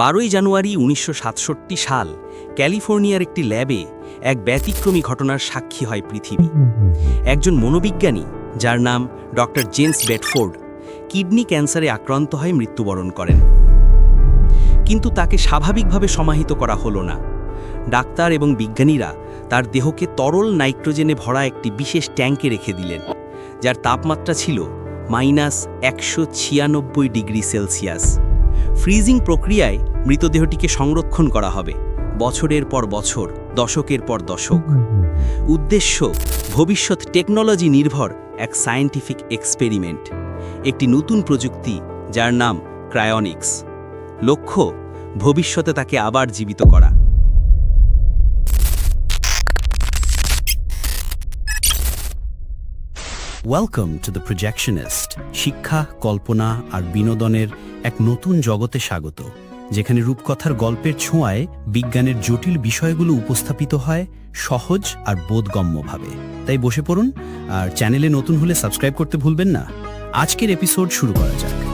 বারোই জানুয়ারি উনিশশো সাতষট্টি সাল ক্যালিফোর্নিয়ার একটি ল্যাবে এক ব্যতিক্রমী ঘটনার সাক্ষী হয় পৃথিবী। একজন মনোবিজ্ঞানী, যার নাম ডক্টর জেমস বেডফোর্ড, কিডনি ক্যান্সারে আক্রান্ত হয়ে মৃত্যুবরণ করেন। কিন্তু তাকে স্বাভাবিকভাবে সমাহিত করা হলো না। ডাক্তার এবং বিজ্ঞানীরা তার দেহকে তরল নাইট্রোজেনে ভরা একটি বিশেষ ট্যাঙ্কে রেখে দিলেন, যার তাপমাত্রা ছিল মাইনাস একশো ছিয়ানব্বই ডিগ্রি সেলসিয়াস। ফ্রিজিং প্রক্রিয়ায় মৃতদেহটিকে সংরক্ষণ করা হবে, বছরের পর বছর, দশকের পর দশক। উদ্দেশ্য, ভবিষ্যৎ টেকনোলজি নির্ভর এক সায়েন্টিফিক এক্সপেরিমেন্ট, একটি নতুন প্রযুক্তি যার নাম ক্রায়োনিক্স। লক্ষ্য, ভবিষ্যতে তাকে আবার জীবিত করা। ওয়েলকাম টু দ্য প্রজেকশনিস্ট শিক্ষা, কল্পনা আর বিনোদনের এক নতুন জগতে স্বাগত, যেখানে রূপকথার গল্পের ছোঁয়ায় বিজ্ঞানের জটিল বিষয়গুলো উপস্থাপিত হয় সহজ আর বোধগম্যভাবে। তাই বসে পড়ুন, আর চ্যানেলে নতুন হলে সাবস্ক্রাইব করতে ভুলবেন না। আজকের এপিসোড শুরু করা যাক।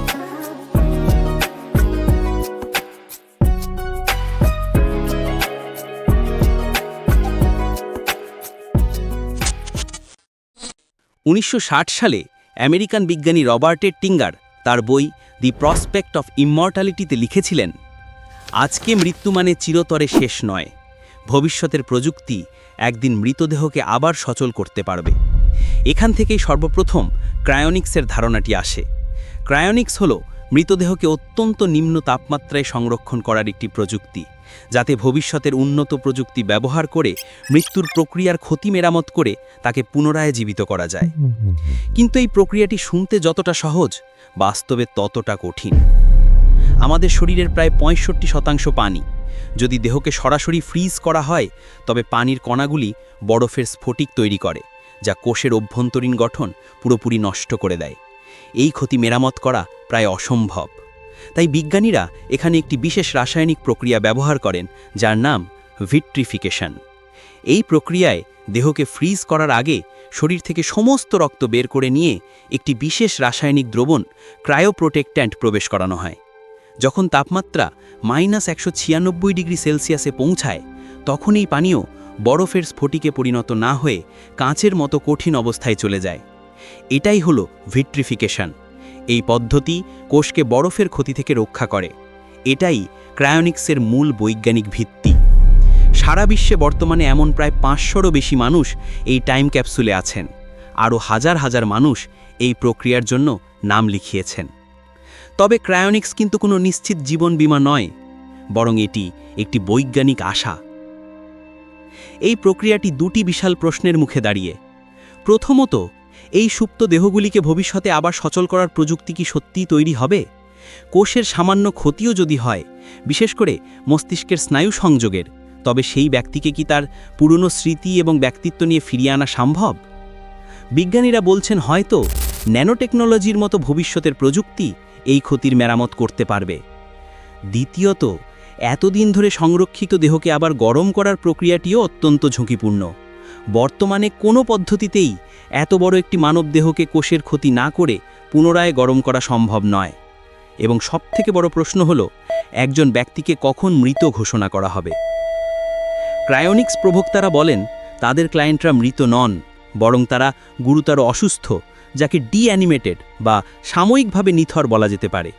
উনিশশো ষাট সালে আমেরিকান বিজ্ঞানী রবার্টের টিঙ্গার তার বই দি প্রসপেক্ট অফ ইমর্টালিটিতে লিখেছিলেন, আজকে মৃত্যু মানে চিরতরে শেষ নয়। ভবিষ্যতের প্রযুক্তি একদিন মৃতদেহকে আবার সচল করতে পারবে। এখান থেকেই সর্বপ্রথম ক্রায়োনিক্সের ধারণাটি আসে। ক্রায়োনিক্স হল মৃতদেহকে অত্যন্ত নিম্ন তাপমাত্রায় সংরক্ষণ করার একটি প্রযুক্তি, যাতে ভবিষ্যতের উন্নত প্রযুক্তি ব্যবহার করে মৃত্যুর প্রক্রিয়ার ক্ষতি মেরামত করে তাকে পুনরায় জীবিত করা যায়। কিন্তু এই প্রক্রিয়াটি শুনতে যতটা সহজ, বাস্তবে ততটা কঠিন। আমাদের শরীরের প্রায় পঁয়ষট্টি শতাংশ পানি। যদি দেহকে সরাসরি ফ্রিজ করা হয়, তবে পানির কণাগুলি বরফের স্ফটিক তৈরি করে, যা কোষের অভ্যন্তরীণ গঠন পুরোপুরি নষ্ট করে দেয়। এই ক্ষতি মেরামত করা প্রায় অসম্ভব। তাই বিজ্ঞানীরা এখানে একটি বিশেষ রাসায়নিক প্রক্রিয়া ব্যবহার করেন, যার নাম ভিট্রিফিকেশন। এই প্রক্রিয়ায় দেহকে ফ্রিজ করার আগে শরীর থেকে সমস্ত রক্ত বের করে নিয়ে একটি বিশেষ রাসায়নিক দ্রবণ ক্রায়োপ্রোটেক্ট্যান্ট প্রবেশ করানো হয়। যখন তাপমাত্রা মাইনাস একশো ছিয়ানব্বই ডিগ্রি সেলসিয়াসে পৌঁছায়, তখন এই পানীয় বরফের স্ফটিকে পরিণত না হয়ে কাঁচের মতো কঠিন অবস্থায় চলে যায়। এটাই হলো ভিট্রিফিকেশন। এই পদ্ধতি কোষকে বরফের ক্ষতি থেকে রক্ষা করে। এটাই ক্রায়োনিক্সের মূল বৈজ্ঞানিক ভিত্তি। সারা বিশ্বে বর্তমানে এমন প্রায় পাঁচশোরও বেশি মানুষ এই টাইম ক্যাপসুলে আছেন। আরও হাজার হাজার মানুষ এই প্রক্রিয়ার জন্য নাম লিখিয়েছেন। তবে ক্রায়োনিক্স কিন্তু কোনো নিশ্চিত জীবন বীমা নয়, বরং এটি একটি বৈজ্ঞানিক আশা। এই প্রক্রিয়াটি দুটি বিশাল প্রশ্নের মুখে দাঁড়িয়ে। প্রথমত এই সুপ্ত দেহগুলিকে ভবিষ্যতে আবার সচল করার প্রযুক্তি কি সত্যিই তৈরি হবে? কোষের সামান্য ক্ষতিও যদি হয়, বিশেষ করে মস্তিষ্কের স্নায়ু সংযোগের, তবে সেই ব্যক্তিকে কি তার পুরনো স্মৃতি এবং ব্যক্তিত্ব নিয়ে ফিরিয়ে আনা সম্ভব? বিজ্ঞানীরা বলছেন হয়তো ন্যানোটেকনোলজির মতো ভবিষ্যতের প্রযুক্তি এই ক্ষতির মেরামত করতে পারবে। দ্বিতীয়ত, এতদিন ধরে সংরক্ষিত দেহকে আবার গরম করার প্রক্রিয়াটিও অত্যন্ত ঝুঁকিপূর্ণ। বর্তমানে কোনো পদ্ধতিতেই এত বড় একটি মানব দেহকে কোষের ক্ষতি না করে পুনরায় গরম করা সম্ভব নয়। এবং সবথেকে বড় প্রশ্ন হল, একজন ব্যক্তিকে কখন মৃত ঘোষণা করা হবে? ক্রায়োনিক্স প্রভোক্তারা বলেন, তাদের ক্লায়েন্টরা মৃত নন, বরং তারা গুরুতর অসুস্থ, যাকে ডিঅ্যানিমেটেড বা সাময়িকভাবে নিথর বলা যেতে পারে।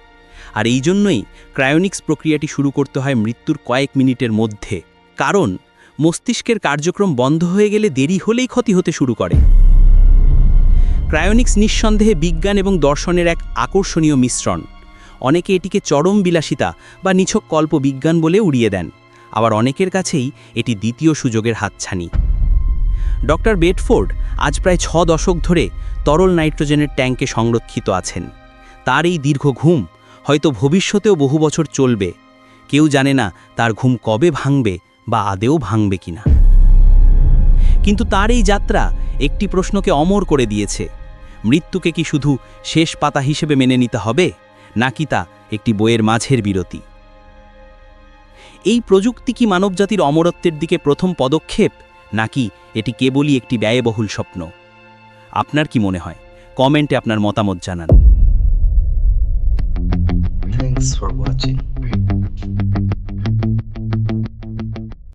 আর এই জন্যই ক্রায়োনিক্স প্রক্রিয়াটি শুরু করতে হয় মৃত্যুর কয়েক মিনিটের মধ্যে। কারণ মস্তিষ্কের কার্যক্রম বন্ধ হয়ে গেলে দেরি হলেই ক্ষতি হতে শুরু করে। ক্রায়োনিক্স নিঃসন্দেহে বিজ্ঞান এবং দর্শনের এক আকর্ষণীয় মিশ্রণ। অনেকে এটিকে চরম বিলাসিতা বা নিছক কল্প বিজ্ঞান বলে উড়িয়ে দেন। আবার অনেকের কাছেই এটি দ্বিতীয় সুযোগের হাতছানি। ডক্টর বেডফোর্ড আজ প্রায় ছ দশক ধরে তরল নাইট্রোজেনের ট্যাঙ্কে সংরক্ষিত আছেন। তার এই দীর্ঘ ঘুম হয়তো ভবিষ্যতেও বহু বছর চলবে। কেউ জানে না তার ঘুম কবে ভাঙবে বা আদেও ভাঙবে কিনা কিন্তু তার এই যাত্রা একটি প্রশ্নকে অমর করে দিয়েছে। মৃত্যুকে কি শুধু শেষ পাতা হিসেবে মেনে নিতে হবে, নাকি তা একটি বইয়ের মাঝের বিরতি? এই প্রযুক্তি কি মানবজাতির অমরত্বের দিকে প্রথম পদক্ষেপ, নাকি এটি কেবলই একটি ব্যয়বহুল স্বপ্ন? আপনার কি মনে হয়? কমেন্টে আপনার মতামত জানান। Thanks for watching.